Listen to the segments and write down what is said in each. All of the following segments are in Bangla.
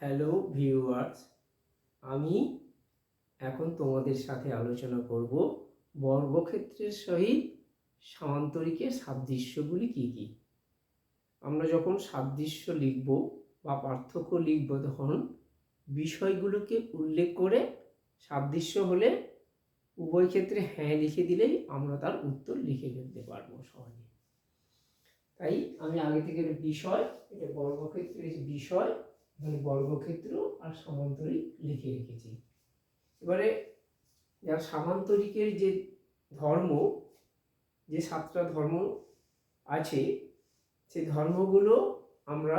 হ্যালো ভিউয়ার্স আমি এখন তোমাদের সাথে আলোচনা করব বর্গক্ষেত্রের সহিত সামান্তরিকের সাদৃশ্যগুলি কি কি? আমরা যখন সাদৃশ্য লিখব বা পার্থক্য লিখব, তখন বিষয়গুলোকে উল্লেখ করে সাদৃশ্য হলে উভয় ক্ষেত্রে হ্যাঁ লিখে দিলেই আমরা তার উত্তর লিখে ফেলতে পারব সহজে। তাই আমি আগে থেকে বিষয়, এটা বর্গক্ষেত্রের বিষয় এখানে বর্গক্ষেত্র আর সমান্তরিক লিখে রেখেছি। এবারে যার সামান্তরিকের যে ধর্ম, যে সাতটা ধর্ম আছে, সেই ধর্মগুলো আমরা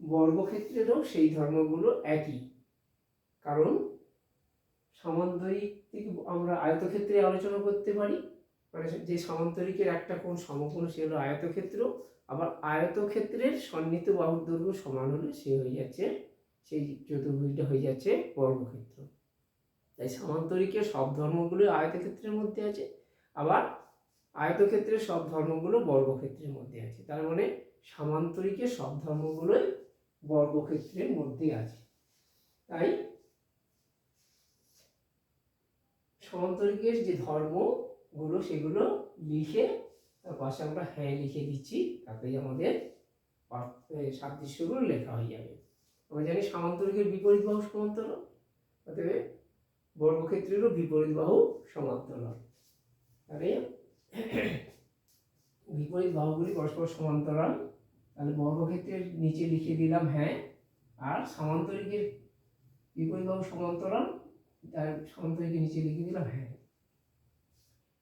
বর্গক্ষেত্রেরও সেই ধর্মগুলো একই। কারণ সামান্তরিক থেকে আমরা আয়তক্ষেত্রে আলোচনা করতে পারি মানে যে সমান্তরিকের একটা কোণ সমকোণ, সে হলো আয়তক্ষেত্র। আবার আয়তক্ষেত্রের সন্নিহিত বাহুর দৈর্ঘ্য সমান হলে সে হয়ে যাচ্ছে, সেই চতুর্ভুজটা হয়ে যাচ্ছে বর্গক্ষেত্র। তাই সামান্তরিকের সব ধর্মগুলো আয়তক্ষেত্রের মধ্যে আছে, আবার আয়তক্ষেত্রের সব ধর্মগুলো বর্গক্ষেত্রের মধ্যে আছে। তার মানে সামান্তরিকের সব ধর্মগুলোই বর্গক্ষেত্রের মধ্যে আছে। তাই সমান্তরিকের যে ধর্মগুলো সেগুলো লিখে তার পাশে আমরা হ্যাঁ লিখে দিচ্ছি, তাতেই আমাদের সাদৃশ্যগুলো লেখা হয়ে যাবে। আমরা জানি সামান্তরিকের বিপরীত বাহু সমান্তরাল, অতএব বর্গক্ষেত্রেরও বিপরীত বাহু সমান্তরাল। তাহলে বিপরীত বাহুগুলি পরস্পর সমান্তরাল, তাহলে বর্গক্ষেত্রের নিচে লিখে দিলাম হ্যাঁ আর সামান্তরিকের বিপরীত বাহু সমান্তরাল, তার সমান্তরিকের নিচে লিখে দিলাম হ্যাঁ।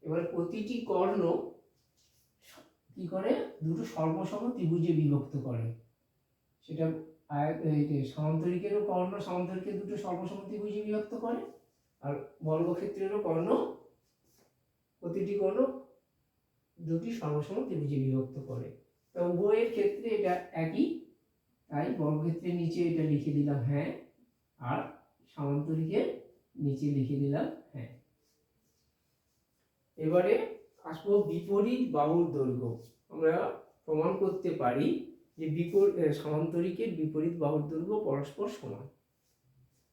এবার প্রতিটি কর্ণ কি করে? দুটো সর্বসম ত্রিভুজে বিভক্ত করে। সেটা সমান্তরিকেরও কর্ণ সমান্তরিকের দুটো সর্বসম ত্রিভুজে বিভক্ত করে। আর বর্গক্ষেত্রেরও কর্ণ, প্রতিটি কর্ণ দুটি সর্বসম ত্রিভুজে বিভক্ত করে। তা উভয়ের ক্ষেত্রে এটা একই, তাই বর্গক্ষেত্রের নিচে এটা লিখে দিলাম হ্যাঁ আর সামান্তরিকের নিচে লিখে দিলাম হ্যাঁ। এবারে আসব বিপরীত বাহুর দৈর্ঘ্য। আমরা প্রমাণ করতে পারি যে বিপরীত সমান্তরিকের বিপরীত বাহুর দৈর্ঘ্য পরস্পর সমান।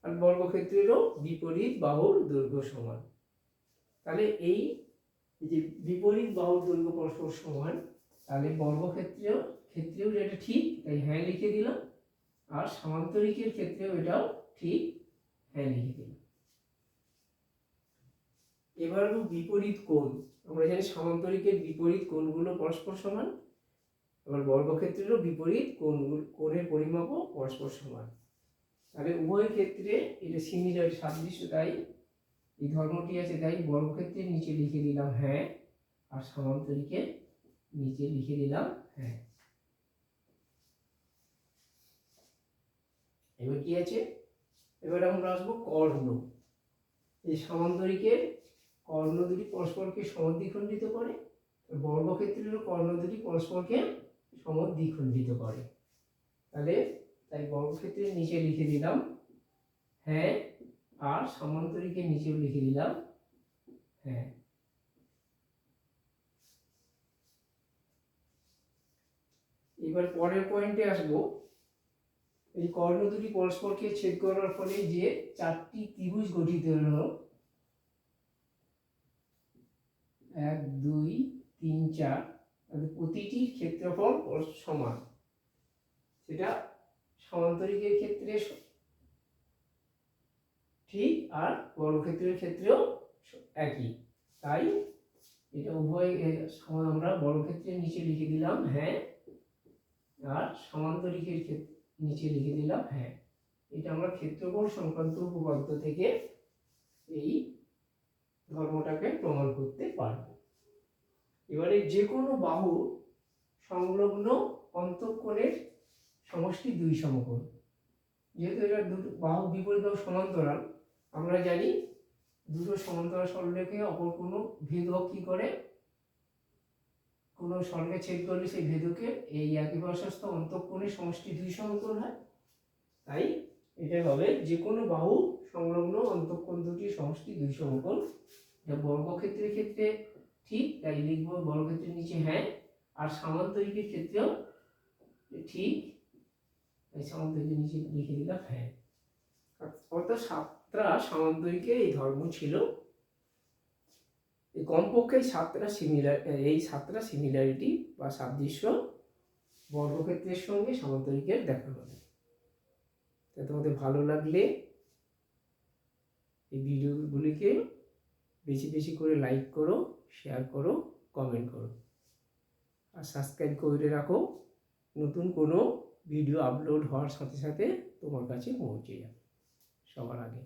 আর বর্গক্ষেত্রেরও বিপরীত বাহুর দৈর্ঘ্য সমান। তাহলে এই যে বিপরীত বাহুর দৈর্ঘ্য পরস্পর সমান, তাহলে বর্গক্ষেত্রেও ক্ষেত্রেও যেটা ঠিক, তাই হ্যাঁ লিখে দিলাম। আর সামান্তরিকের ক্ষেত্রেও এটাও ঠিক হ্যাঁ লিখে দিলাম। এবার বিপরীত কোণ। আমরা জানি সামান্তরিকের বিপরীত কোণগুলো পরস্পর সমান, এবার বর্গক্ষেত্রেরও বিপরীত কোণগুলো কোণের পরিমাপও পরস্পর সমান। তাহলে উভয় ক্ষেত্রে এটা সিমিলার সাদৃশ্য, তাই এই ধর্মটি আছে, তাই বর্গক্ষেত্রের নিচে লিখে দিলাম হ্যাঁ আর সামান্তরিকের নিচে লিখে দিলাম হ্যাঁ। এবার কি আছে? এবার আমরা আসব কর্ণ। এই সামান্তরিকের কর্ণ দুটি পরস্পরকে সমদ্বিখণ্ডিত করে, বর্গক্ষেত্রেরও কর্ণ দুটি পরস্পরকে সমদ্বিখণ্ডিত করে। তাহলে, তাই বর্গক্ষেত্রের নিচে লিখে দিলাম হ্যাঁ আর সমান্তরিকের নিচেও লিখে দিলাম হ্যাঁ। এবার পরের পয়েন্টে আসব। এই কর্ণ দুটি পরস্পরকে ছেদ করার ফলে যে চারটি ত্রিভুজ গঠিত হলো এক, দুই, তিন, চার প্রতিটির ক্ষেত্রফল পরস্পর সমান। সেটা সমান্তরিকের ক্ষেত্রে ঠিক, আর বর্গক্ষেত্রের ক্ষেত্রেও একই। তাই এটা উভয় আমরা বর্গক্ষেত্রের নিচে লিখে দিলাম হ্যাঁ আর সমান্তরিকের ক্ষেত্রে নিচে লিখে দিলাম হ্যাঁ। এটা আমরা ক্ষেত্রফল সংক্রান্ত উপপাদ্য থেকে এই ধর্মটাকে প্রমাণ করতে পারব। এবারে যে কোনো বাহু সংলগ্ন অন্তঃকোণের সমষ্টি দুই সমকোণ। যেহেতু এটা দুটো বাহু বিপরীত সমান্তরাল, আমরা জানি দুটো সমান্তরাল সরলরেখে অপর কোনো ভেদক কি করে? কোনো সরলকে ছেদ করলে সেই ভেদকে এই একই প্রশস্ত অন্তঃকোণের সমষ্টি দুই সমকোণ হয়। তাই এটা হবে যে কোনো বাহু সংলগ্ন অন্তঃকোণ দুটি সমষ্টি দুই সমকোণ। এটা বর্গক্ষেত্রের ক্ষেত্রে ঠিক, তাই লিখব বর্গক্ষেত্রের নিচে হ্যাঁ আর সামান্তরিকের ক্ষেত্রেও ঠিক এই সামন্তরিকের নিচে লিখে দিলাম হ্যাঁ। অর্থাৎ সাতটা সামান্তরিকের এই ধর্ম ছিল। এই কমপক্ষে এই সাতটা সিমিলার এই সাতটা সিমিলারিটি বা সাদৃশ্য বর্গক্ষেত্রের সঙ্গে সামান্তরিকের দেখা হবে। তা তোমাদের ভালো লাগলে এই ভিডিওগুলিকে বেশি বেশি করে লাইক করো শেয়ার করো কমেন্ট করো। আর সাবস্ক্রাইব করে রাখো। নতুন কোনো ভিডিও আপলোড হওয়ার সাথে সাথে তোমার কাছে পৌঁছে যাবে সবার আগে।